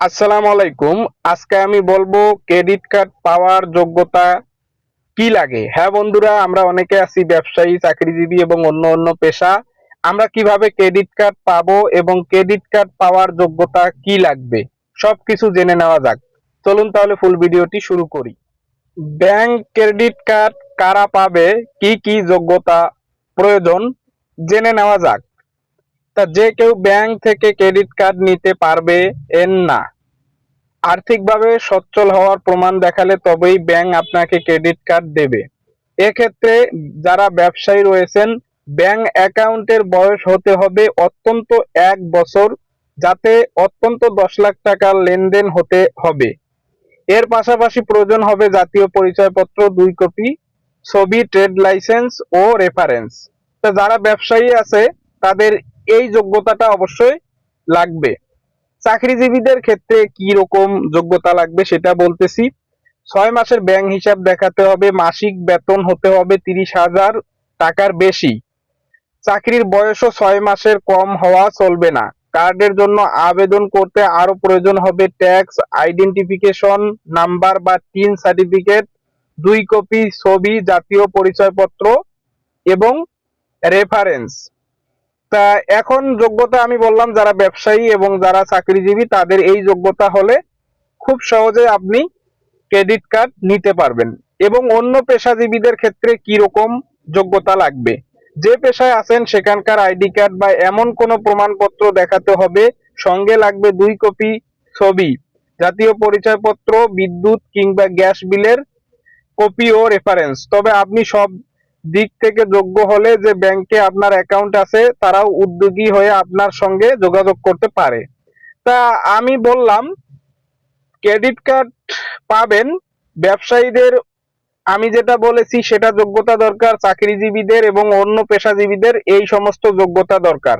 আসসালামু আলাইকুম। আজকে আমি বলব ক্রেডিট কার্ড পাওয়ার যোগ্যতা কি লাগে? হ্যাঁ বন্ধুরা, আমরা অনেকে আছি ব্যবসায়ী, চাকরিজীবী এবং অন্য অন্য পেশা। আমরা কীভাবে ক্রেডিট কার্ড পাবো এবং ক্রেডিট কার্ড পাওয়ার যোগ্যতা কি লাগবে? সবকিছু জেনে নেওয়া যাক। চলুন তাহলে ফুল ভিডিওটি শুরু করি। ব্যাংক ক্রেডিট কার্ড কারা পাবে? কি কি যোগ্যতা প্রয়োজন? জেনে নেওয়া যাক। তা যে কেউ ব্যাংক থেকে ক্রেডিট কার্ড নিতে পারবে এন না। আর্থিকভাবে সচ্ছল হওয়ার প্রমাণ দেখালে তবেই ব্যাংক আপনাকে ক্রেডিট কার্ড দেবে। এক্ষেত্রে যারা ব্যবসায়ী রয়েছেন, ব্যাংক অ্যাকাউন্টের বয়স হতে হবে অত্যন্ত এক বছর, যাতে অত্যন্ত দশ লাখ টাকার লেনদেন হতে হবে। এর পাশাপাশি প্রয়োজন হবে জাতীয় পরিচয়পত্র দুই কপি, ছবি, ট্রেড লাইসেন্স ও রেফারেন্স। তা যারা ব্যবসায়ী আছে, তাদের এই যোগ্যতাটা অবশ্যই লাগবে। চাকরিজীবীদের ক্ষেত্রে কি রকম যোগ্যতা লাগবে সেটা বলতেছি। ছয় মাসের ব্যাংক হিসাব দেখাতে হবে, মাসিক বেতন হতে হবে তিরিশ হাজার টাকার বেশি। চাকরির বয়সও ছয় মাসের কম হওয়া চলবে না। কার্ডের জন্য আবেদন করতে আরও প্রয়োজন হবে ট্যাক্স আইডেন্টিফিকেশন নাম্বার বা টিন সার্টিফিকেট দুই কপি ছবি, জাতীয় পরিচয়পত্র এবং রেফারেন্স তা এখন যোগ্যতা আমি বললাম যারা ব্যবসায়ী এবং যারা চাকরিজীবী, তাদের এই যোগ্যতা হলে খুব সহজে আপনি ক্রেডিট কার্ড নিতে পারবেন। এবং অন্য পেশাজীবীদের ক্ষেত্রে কি রকম যোগ্যতা লাগবে? যে পেশায় আছেন, সেখানকার আইডি কার্ড বা এমন কোনো প্রমাণপত্র দেখাতে হবে, সঙ্গে লাগবে দুই কপি ছবি, জাতীয় পরিচয়পত্র, বিদ্যুৎ কিংবা গ্যাস বিলের কপি ও রেফারেন্স তবে আপনি সব দিক থেকে যোগ্য হলে যে ব্যাংকে আপনার অ্যাকাউন্ট আছে, তারাও উদ্যোগী হয়ে আপনার সঙ্গে যোগাযোগ করতে পারে। তা আমি বললাম ক্রেডিট কার্ড পাবেন। ব্যবসায়ীদের, আমি যেটা বলেছি, সেটা যোগ্যতা দরকার, চাকরিজীবীদের এবং অন্য পেশাজীবীদের, এই সমস্ত যোগ্যতা দরকার।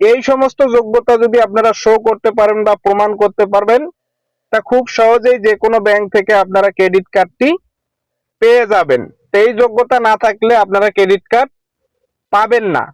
এই সমস্ত যোগ্যতা যদি আপনারা শো করতে পারেন বা প্রমাণ করতে পারবেন, তা খুব সহজেই যে কোনো ব্যাংক থেকে আপনারা ক্রেডিট কার্ডটি পেয়ে যাবেন। এই যোগ্যতা না থাকলে আপনারা ক্রেডিট কার্ড পাবেন না।